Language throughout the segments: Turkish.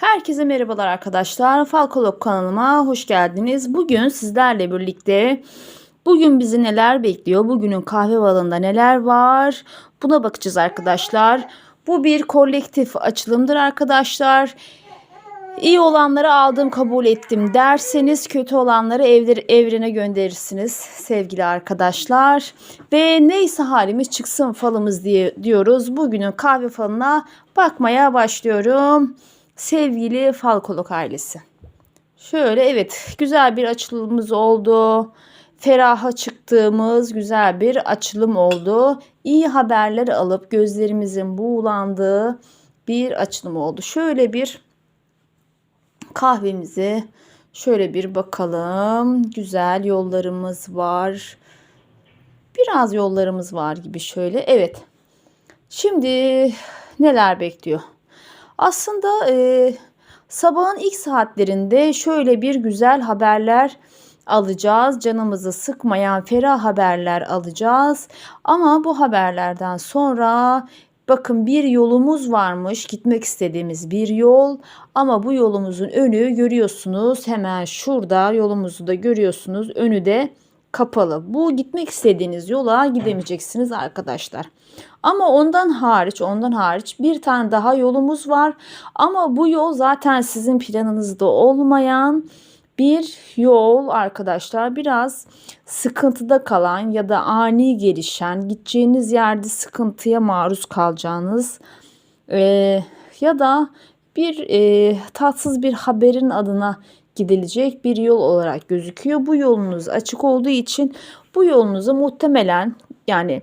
Herkese merhabalar arkadaşlar. Falkolog kanalıma hoş geldiniz. Bugün sizlerle birlikte bugün bizi neler bekliyor? Bugünün kahve balında neler var? Buna bakacağız arkadaşlar. Bu bir kolektif açılımdır arkadaşlar. İyi olanları aldım kabul ettim derseniz kötü olanları evler, evrene gönderirsiniz sevgili arkadaşlar. Ve neyse halimiz çıksın falımız diye diyoruz. Bugünün kahve falına bakmaya başlıyorum sevgili Falkolog ailesi. Şöyle evet güzel bir açılımımız oldu. Feraha çıktığımız güzel bir açılım oldu. İyi haberler alıp gözlerimizin buğulandığı bir açılım oldu. Şöyle bir kahvemizi şöyle bir bakalım. Güzel yollarımız var. Biraz yollarımız var gibi şöyle. Evet. Şimdi neler bekliyor? Aslında e, sabahın ilk saatlerinde şöyle bir güzel haberler alacağız. Canımızı sıkmayan ferah haberler alacağız. Ama bu haberlerden sonra bakın bir yolumuz varmış. Gitmek istediğimiz bir yol. Ama bu yolumuzun önü görüyorsunuz. Hemen şurada yolumuzu da görüyorsunuz. Önü de kapalı. Bu gitmek istediğiniz yola gidemeyeceksiniz arkadaşlar. Ama ondan hariç, ondan hariç bir tane daha yolumuz var. Ama bu yol zaten sizin planınızda olmayan bir yol arkadaşlar. Biraz sıkıntıda kalan ya da ani gelişen, gideceğiniz yerde sıkıntıya maruz kalacağınız e, ya da bir e, tatsız bir haberin adına gidilecek bir yol olarak gözüküyor. Bu yolunuz açık olduğu için bu yolunuzu muhtemelen yani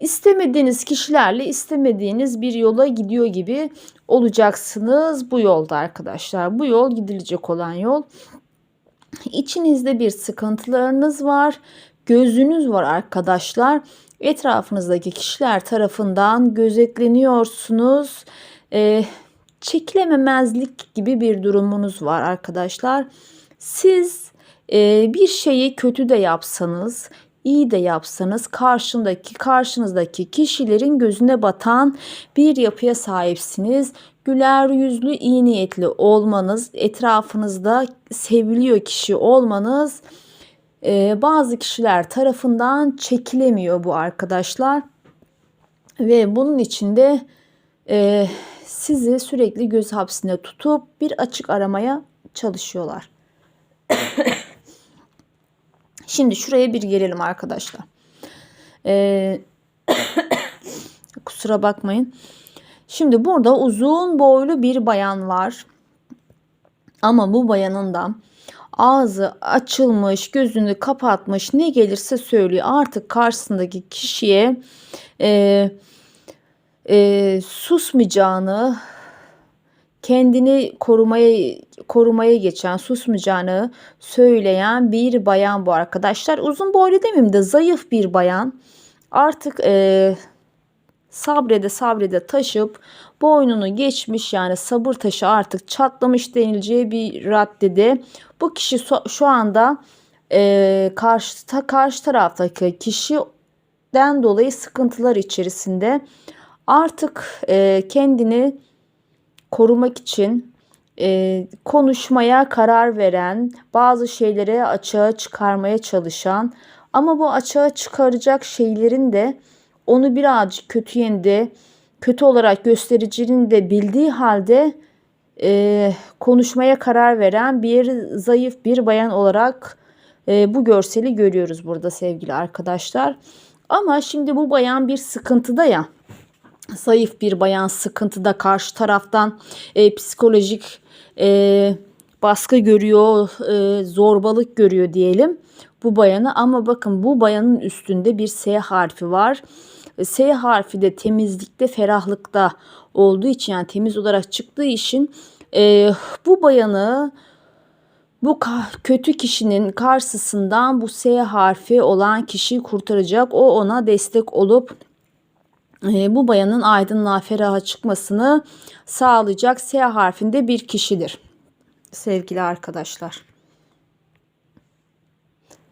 istemediğiniz kişilerle istemediğiniz bir yola gidiyor gibi olacaksınız bu yolda arkadaşlar. Bu yol gidilecek olan yol. İçinizde bir sıkıntılarınız var. Gözünüz var arkadaşlar. Etrafınızdaki kişiler tarafından gözetleniyorsunuz. Ee, çekilememezlik gibi bir durumunuz var arkadaşlar. Siz e, bir şeyi kötü de yapsanız, iyi de yapsanız karşındaki karşınızdaki kişilerin gözüne batan bir yapıya sahipsiniz. Güler yüzlü, iyi niyetli olmanız, etrafınızda seviliyor kişi olmanız e, bazı kişiler tarafından çekilemiyor bu arkadaşlar. Ve bunun içinde e, sizi sürekli göz hapsinde tutup bir açık aramaya çalışıyorlar. Şimdi şuraya bir gelelim arkadaşlar. Ee, kusura bakmayın. Şimdi burada uzun boylu bir bayan var. Ama bu bayanın da ağzı açılmış, gözünü kapatmış, ne gelirse söylüyor. Artık karşısındaki kişiye e, e, susmayacağını, kendini korumaya korumaya geçen, susmayacağını söyleyen bir bayan bu arkadaşlar. Uzun boylu demeyeyim de zayıf bir bayan. Artık e, sabrede sabrede taşıp boynunu geçmiş yani sabır taşı artık çatlamış denileceği bir raddede. Bu kişi şu anda e, karşı, ta, karşı taraftaki kişiden dolayı sıkıntılar içerisinde artık e, kendini korumak için e, konuşmaya karar veren, bazı şeyleri açığa çıkarmaya çalışan ama bu açığa çıkaracak şeylerin de onu birazcık kötü yönde, kötü olarak göstericinin de bildiği halde e, konuşmaya karar veren bir zayıf bir bayan olarak e, bu görseli görüyoruz burada sevgili arkadaşlar. Ama şimdi bu bayan bir sıkıntıda ya zayıf bir bayan sıkıntıda karşı taraftan e, psikolojik e, baskı görüyor, e, zorbalık görüyor diyelim bu bayanı. Ama bakın bu bayanın üstünde bir S harfi var. S harfi de temizlikte, ferahlıkta olduğu için yani temiz olarak çıktığı için e, bu bayanı bu kötü kişinin karşısından bu S harfi olan kişiyi kurtaracak. O ona destek olup e, bu bayanın aydınlığa feraha çıkmasını sağlayacak S harfinde bir kişidir. Sevgili arkadaşlar.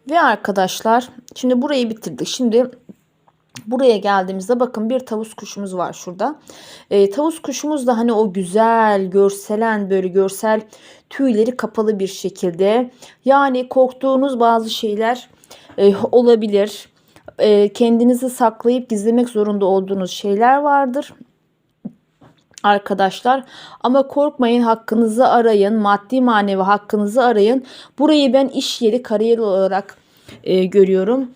Ve arkadaşlar şimdi burayı bitirdik. Şimdi Buraya geldiğimizde bakın bir tavus kuşumuz var şurada. E, tavus kuşumuz da hani o güzel görselen böyle görsel tüyleri kapalı bir şekilde. Yani korktuğunuz bazı şeyler e, olabilir. E, kendinizi saklayıp gizlemek zorunda olduğunuz şeyler vardır arkadaşlar. Ama korkmayın hakkınızı arayın. Maddi manevi hakkınızı arayın. Burayı ben iş yeri kariyer olarak e, görüyorum.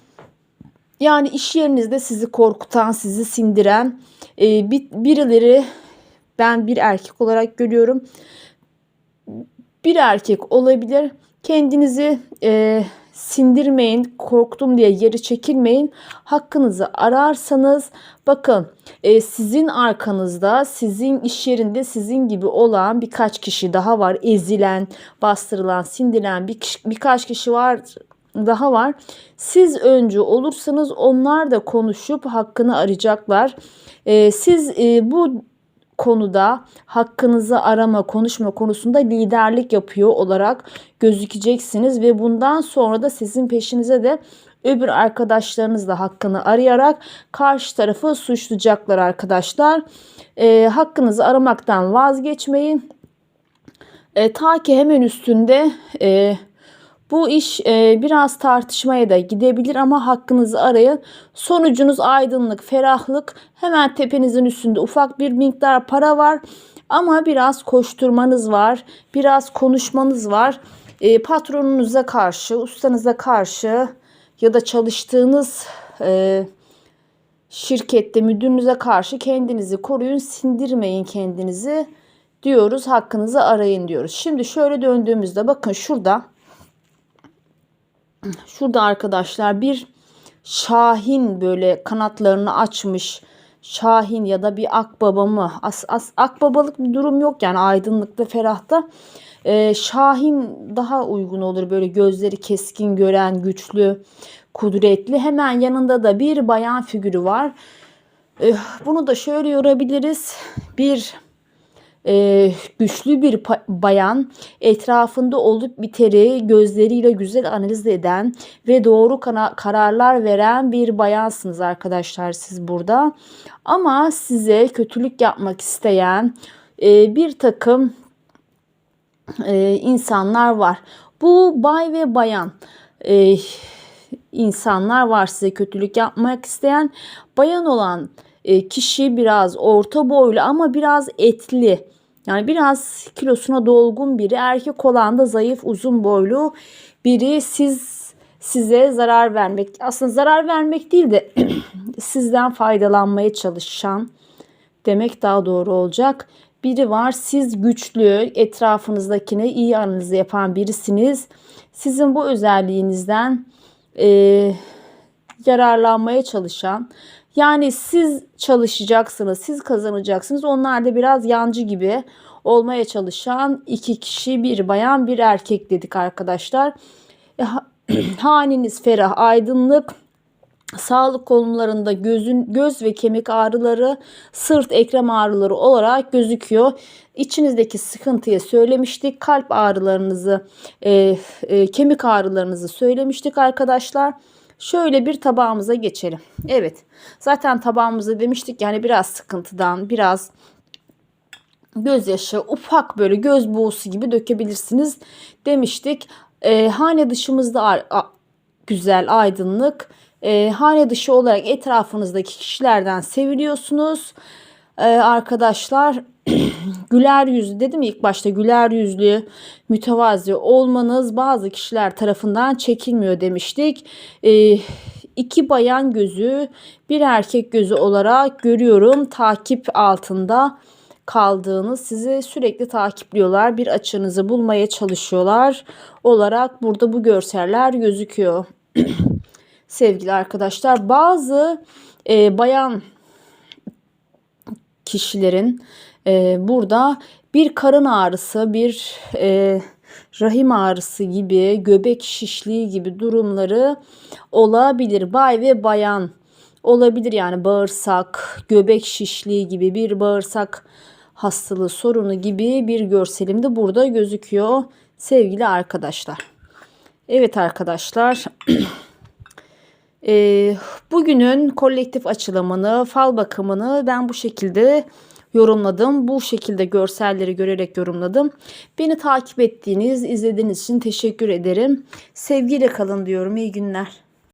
Yani iş yerinizde sizi korkutan, sizi sindiren e, bir, birileri ben bir erkek olarak görüyorum. Bir erkek olabilir. Kendinizi e, sindirmeyin, korktum diye geri çekilmeyin. Hakkınızı ararsanız bakın e, sizin arkanızda, sizin iş yerinde sizin gibi olan birkaç kişi daha var. Ezilen, bastırılan, sindirilen bir, birkaç kişi var daha var. Siz önce olursanız onlar da konuşup hakkını arayacaklar. E, siz e, bu konuda hakkınızı arama, konuşma konusunda liderlik yapıyor olarak gözükeceksiniz ve bundan sonra da sizin peşinize de öbür arkadaşlarınız da hakkını arayarak karşı tarafı suçlayacaklar arkadaşlar. E, hakkınızı aramaktan vazgeçmeyin. E, ta ki hemen üstünde e, bu iş e, biraz tartışmaya da gidebilir ama hakkınızı arayın. Sonucunuz aydınlık, ferahlık. Hemen tepenizin üstünde ufak bir miktar para var. Ama biraz koşturmanız var. Biraz konuşmanız var. E, patronunuza karşı, ustanıza karşı ya da çalıştığınız e, şirkette müdürünüze karşı kendinizi koruyun, sindirmeyin kendinizi diyoruz. Hakkınızı arayın diyoruz. Şimdi şöyle döndüğümüzde bakın şurada Şurada arkadaşlar bir şahin böyle kanatlarını açmış. Şahin ya da bir akbaba mı? As, as, akbabalık bir durum yok yani aydınlıkta, ferahta. Ee, şahin daha uygun olur böyle gözleri keskin gören, güçlü, kudretli. Hemen yanında da bir bayan figürü var. Ee, bunu da şöyle yorabiliriz. Bir e, güçlü bir bayan etrafında olup biteri gözleriyle güzel analiz eden ve doğru kararlar veren bir bayansınız arkadaşlar siz burada. Ama size kötülük yapmak isteyen e, bir takım e, insanlar var. Bu bay ve bayan e, insanlar var size kötülük yapmak isteyen bayan olan e, kişi biraz orta boylu ama biraz etli. Yani biraz kilosuna dolgun biri. Erkek olan da zayıf, uzun boylu biri. Siz size zarar vermek, aslında zarar vermek değil de sizden faydalanmaya çalışan demek daha doğru olacak. Biri var siz güçlü, etrafınızdakine iyi analiz yapan birisiniz. Sizin bu özelliğinizden e, yararlanmaya çalışan yani siz çalışacaksınız, siz kazanacaksınız. Onlar da biraz yancı gibi olmaya çalışan iki kişi, bir bayan, bir erkek dedik arkadaşlar. E, haniniz ferah, aydınlık, sağlık konularında gözün göz ve kemik ağrıları, sırt ekrem ağrıları olarak gözüküyor. İçinizdeki sıkıntıyı söylemiştik. Kalp ağrılarınızı, e, e, kemik ağrılarınızı söylemiştik arkadaşlar. Şöyle bir tabağımıza geçelim. Evet. Zaten tabağımızda demiştik yani biraz sıkıntıdan, biraz gözyaşı, ufak böyle göz buğusu gibi dökebilirsiniz demiştik. E, hane dışımızda güzel, aydınlık. E, hane dışı olarak etrafınızdaki kişilerden seviliyorsunuz. E, arkadaşlar güler yüzlü dedim ilk başta güler yüzlü, mütevazi olmanız bazı kişiler tarafından çekilmiyor demiştik. E, iki bayan gözü, bir erkek gözü olarak görüyorum takip altında kaldığınız sizi sürekli takipliyorlar. Bir açınızı bulmaya çalışıyorlar olarak burada bu görseller gözüküyor. Sevgili arkadaşlar bazı e, bayan kişilerin e, burada bir karın ağrısı, bir e, rahim ağrısı gibi, göbek şişliği gibi durumları olabilir. Bay ve bayan olabilir yani bağırsak, göbek şişliği gibi bir bağırsak hastalığı sorunu gibi bir görselim de burada gözüküyor sevgili arkadaşlar. Evet arkadaşlar Ee, bugünün kolektif açılımını, fal bakımını ben bu şekilde yorumladım. Bu şekilde görselleri görerek yorumladım. Beni takip ettiğiniz, izlediğiniz için teşekkür ederim. Sevgiyle kalın diyorum. İyi günler.